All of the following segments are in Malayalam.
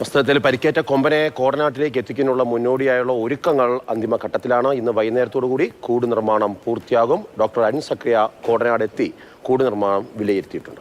പുസ്തകത്തിൽ പരിക്കേറ്റ കൊമ്പനെ കോടനാട്ടിലേക്ക് എത്തിക്കാനുള്ള മുന്നോടിയായുള്ള ഒരുക്കങ്ങൾ അന്തിമഘട്ടത്തിലാണ്. ഇന്ന് വൈകുന്നേരത്തോടുകൂടി കൂട് നിർമ്മാണം പൂർത്തിയാകും. ഡോക്ടർ അരുൺ സക്രിയ കോടനാട് എത്തി കൂട് നിർമ്മാണം വിലയിരുത്തിയിട്ടുണ്ട്.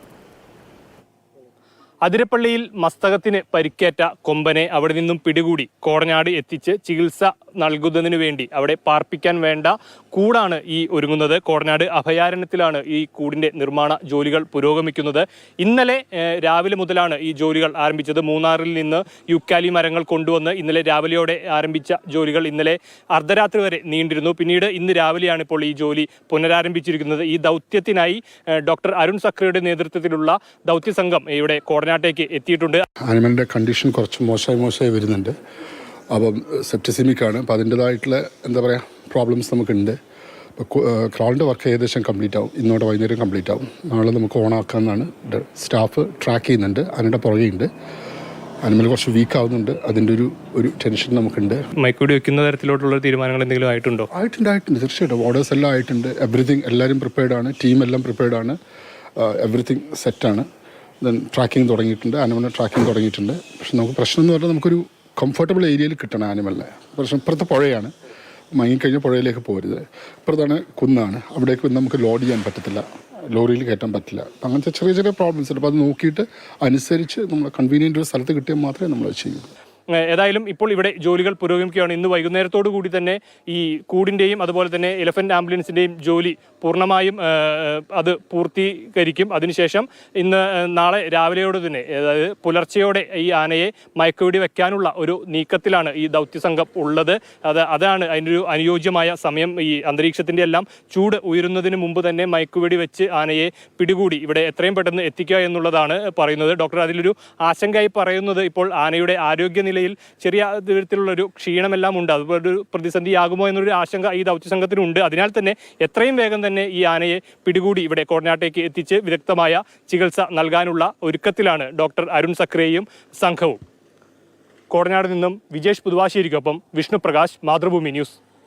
അതിരപ്പള്ളിയിൽ മസ്തകത്തിന് പരിക്കേറ്റ കൊമ്പനെ അവിടെ നിന്നും പിടികൂടി കോടനാട് എത്തിച്ച് ചികിത്സ നൽകുന്നതിന് വേണ്ടി അവിടെ പാർപ്പിക്കാൻ വേണ്ട കൂടാണ് ഈ ഒരുങ്ങുന്നത്. കോടനാട് അഭയാരണ്യത്തിലാണ് ഈ കൂടിന്റെ നിർമ്മാണ ജോലികൾ പുരോഗമിക്കുന്നത്. ഇന്നലെ രാവിലെ മുതലാണ് ഈ ജോലികൾ ആരംഭിച്ചത്. മൂന്നാറിൽ നിന്ന് യുക്കാലി മരങ്ങൾ കൊണ്ടുവന്ന് ഇന്നലെ രാവിലെയോടെ ആരംഭിച്ച ജോലികൾ ഇന്നലെ അർദ്ധരാത്രി വരെ നീണ്ടിരുന്നു. പിന്നീട് ഇന്ന് രാവിലെയാണ് ഇപ്പോൾ ഈ ജോലി പുനരാരംഭിച്ചിരിക്കുന്നത്. ഈ ദൗത്യത്തിനായി ഡോക്ടർ അരുൺ സക്രയുടെ നേതൃത്വത്തിലുള്ള ദൗത്യ സംഘം ഇവിടെ കോടനാട്ടേക്ക് എത്തിയിട്ടുണ്ട്. ആനിമലിന്റെ കണ്ടീഷൻ കുറച്ച് മോശമായി മോശമായി വരുന്നുണ്ട്. അപ്പം സെപ്റ്റസിമിക് ആണ്. അപ്പോൾ അതിന്റെതായിട്ടുള്ള എന്താ പറയുക പ്രോബ്ലംസ് നമുക്കുണ്ട്. അപ്പോൾ ക്രൗളിന്റെ വർക്ക് ഏകദേശം കംപ്ലീറ്റ് ആവും. ഇന്നോടെ വൈകുന്നേരം കംപ്ലീറ്റ് ആവും. നാളെ നമുക്ക് ഓണാക്കാമെന്നാണ് സ്റ്റാഫ് ട്രാക്ക് ചെയ്യുന്നുണ്ട്. അതിന്റെ പുറകെയുണ്ട്. അനിമൽ കുറച്ച് വീക്ക് ആവുന്നുണ്ട്. അതിന്റെ ഒരു ഒരു ടെൻഷൻ നമുക്കുണ്ട്. മൈക്കൂടി വെക്കുന്ന തരത്തിലോട്ടുള്ള തീരുമാനങ്ങൾ എന്തെങ്കിലും ആയിട്ടുണ്ടോ? ആയിട്ടുണ്ട് ആയിട്ടുണ്ട്. തീർച്ചയായിട്ടും. ഓർഡേഴ്സ് എല്ലാം ആയിട്ടുണ്ട്. എവറിഥിങ് എല്ലാവരും പ്രിപ്പയർഡ് ആണ്. ടീം എല്ലാം പ്രിപ്പയർഡ് ആണ്. എവറിഥിങ് സെറ്റാണ് ദെൻ ട്രാക്കിംഗ് തുടങ്ങിയിട്ടുണ്ട്. ആനിമലിന്റെ ട്രാക്കിംഗ് തുടങ്ങിയിട്ടുണ്ട്. പക്ഷെ നമുക്ക് പ്രശ്നം എന്ന് പറഞ്ഞാൽ നമുക്കൊരു കംഫർട്ടബിൾ ഏരിയയിൽ കിട്ടണം ആനിമലിനെ പ്രശ്നം ഇപ്പുറത്തെ പുഴയാണ്. മങ്ങിക്കഴിഞ്ഞ പുഴയിലേക്ക് പോരുത്. ഇപ്പുറത്താണ് കുന്നാണ്. അവിടേക്ക് നമുക്ക് ലോഡ് ചെയ്യാൻ പറ്റത്തില്ല. ലോറിയിൽ കയറ്റാൻ പറ്റില്ല. അങ്ങനത്തെ ചെറിയ ചെറിയ പ്രോബ്ലംസ് ഉണ്ട്. അപ്പോൾ അത് നോക്കിയിട്ട് അനുസരിച്ച് നമ്മൾ കൺവീനിയന്റ് ഒരു സ്ഥലത്ത് കിട്ടിയാൽ മാത്രമേ നമ്മൾ ചെയ്യൂ. ഏതായാലും ഇപ്പോൾ ഇവിടെ ജോലികൾ പുരോഗമിക്കുകയാണ്. ഇന്ന് വൈകുന്നേരത്തോടു കൂടി തന്നെ ഈ കൂടിന്റെയും അതുപോലെ തന്നെ എലഫന്റ് ആംബുലൻസിന്റെയും ജോലി പൂർണമായും അത് പൂർത്തീകരിക്കും. അതിനുശേഷം ഇന്ന് നാളെ രാവിലെയോട് തന്നെ അതായത് പുലർച്ചെയോടെ ഈ ആനയെ മയക്കുവെടി വെക്കാനുള്ള ഒരു നീക്കത്തിലാണ് ഈ ദൗത്യസംഘം ഉള്ളത്. അത് അതാണ് അതിനൊരു അനുയോജ്യമായ സമയം. ഈ അന്തരീക്ഷത്തിന്റെ എല്ലാം ചൂട് ഉയരുന്നതിന് മുമ്പ് തന്നെ മയക്കുവെടി വെച്ച് ആനയെ പിടികൂടി ഇവിടെ എത്രയും പെട്ടെന്ന് എത്തിക്കുക എന്നുള്ളതാണ് പറയുന്നത്. ഡോക്ടർ അതിലൊരു ആശങ്കയായി പറയുന്നത് ഇപ്പോൾ ആനയുടെ ആരോഗ്യനിലയിൽ ചെറിയ തരത്തിലുള്ള ഒരു ക്ഷീണമെല്ലാം ഉണ്ട്. അതുപോലെ ഒരു പ്രതിസന്ധിയാകുമോ എന്നൊരു ആശങ്ക ഈ ദൗത്യസംഘത്തിനുണ്ട് അതിനാൽ തന്നെ എത്രയും വേഗം തന്നെ ഈ ആനയെ പിടികൂടി ഇവിടെ കോടനാട്ടേക്ക് എത്തിച്ച് വിദഗ്ധമായ ചികിത്സ നൽകാനുള്ള ഒരുക്കത്തിലാണ് ഡോക്ടർ അരുൺ സക്രേയും സംഘവും. കോടനാട് നിന്നും വിജേഷ് പുതുവാശ്ശേരിക്കൊപ്പം വിഷ്ണു പ്രകാശ് മാതൃഭൂമി ന്യൂസ്.